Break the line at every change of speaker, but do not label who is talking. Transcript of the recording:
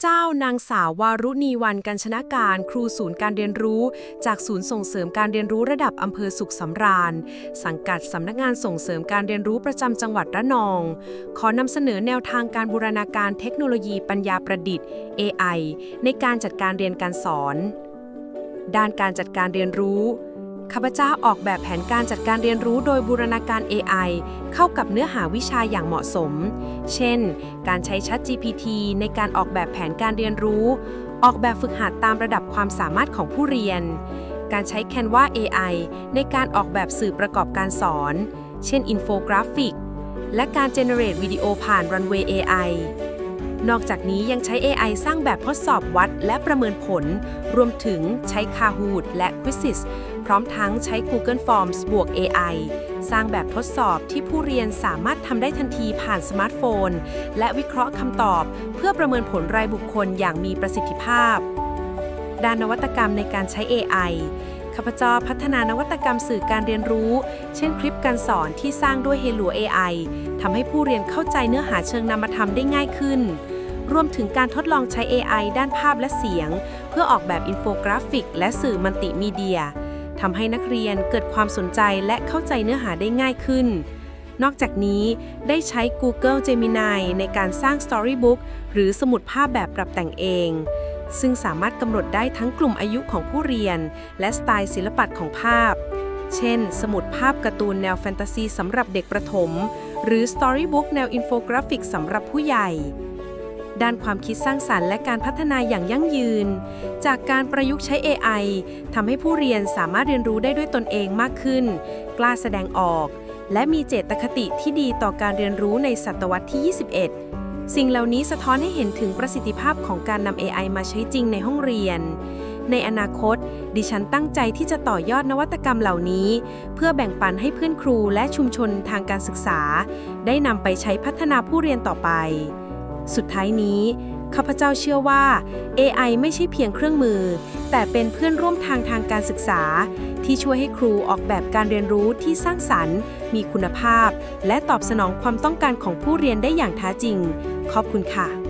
เจ้านางสาววารุณีวันกัญชนาการ ครูศูนย์การเรียนรู้ จากศูนย์ส่งเสริมการเรียนรู้ระดับอำเภอสุขสำราญ สังกัดสำนักงานส่งเสริมการเรียนรู้ประจำจังหวัดระนอง ขอนำเสนอแนวทางการบูรณาการเทคโนโลยีปัญญาประดิษฐ์ AI ในการจัดการเรียนการสอน ด้านการจัดการเรียนรู้ ข้าพเจ้าออกแบบแผนการจัดการเรียนรู้โดยบูรณาการ AI เข้ากับเนื้อหาวิชาอย่างเหมาะสม เช่น การใช้ ChatGPT ในการออกแบบแผนการเรียนรู้ ออกแบบฝึกหัดตามระดับความสามารถของผู้เรียน การใช้ Canva AI ในการออกแบบสื่อประกอบการสอน เช่น อินโฟกราฟิก และการ generate วิดีโอผ่าน Runway AI นอกจากนี้ยังใช้ AI สร้างแบบทดสอบวัดและประเมินผล รวมถึงใช้ Kahoot และ Quizzes พร้อมทั้งใช้ Google Forms บวก AI สร้างแบบทดสอบที่ผู้เรียนสามารถทำได้ทันทีผ่านสมาร์ทโฟน และวิเคราะห์คำตอบ เพื่อประเมินผลรายบุคคลอย่างมีประสิทธิภาพ ด้านนวัตกรรมในการใช้ AI ข้าพเจ้าพัฒนานวัตกรรมสื่อการเรียนรู้ เช่นคลิปการสอนที่สร้างด้วย Hello AI ทำให้ผู้เรียนเข้าใจเนื้อหาเชิงนามธรรมได้ง่ายขึ้น รวมถึงการทดลองใช้ AI ด้านภาพและเสียง เพื่อออกแบบอินโฟกราฟิก และสื่อมัลติมีเดียทำให้นักเรียนเกิดความสนใจและเข้าใจเนื้อหาได้ง่ายขึ้น นอกจากนี้ได้ใช้ Google Gemini ในการสร้าง Storybook หรือสมุดภาพแบบปรับแต่งเอง ซึ่งสามารถกำหนดได้ทั้งกลุ่มอายุของผู้เรียน และสไตล์ศิลปะของภาพ เช่น สมุดภาพการ์ตูนแนวแฟนตาซีสำหรับเด็กประถม หรือ Storybook แนวอินโฟกราฟิกสำหรับผู้ใหญ่ด้านความคิดสร้างสารรค์และการพัฒนาอย่างยั่งยืน จากการประยุกต์ใช้ AI ทำให้ผู้เรียนสามารถเรียนรู้ได้ด้วยตนเองมากขึ้น กล้าแสดงออก และมีเจตคติที่ดีต่อการเรียนรู้ในศตวรรษที่ 21 สิ่งเหล่านี้สะท้อนให้เห็นถึงประสิทธิภาพของการนำ AI มาใช้จริงในห้องเรียน ในอนาคต ดิฉันตั้งใจที่จะต่อยอดนวัตกรรมเหล่านี้ เพื่อแบ่งปันให้เพื่อนครูและชุมชนทางการศึกษา ได้นำไปใช้พัฒนาผู้เรียนต่อไป สุดท้ายนี้ ข้าพเจ้าเชื่อว่า AI ไม่ใช่เพียงเครื่องมือ แต่เป็นเพื่อนร่วมทางทางการศึกษา ที่ช่วยให้ครูออกแบบการเรียนรู้ที่สร้างสรรค์ มีคุณภาพ และตอบสนองความต้องการของผู้เรียนได้อย่างแท้จริง ขอบคุณค่ะ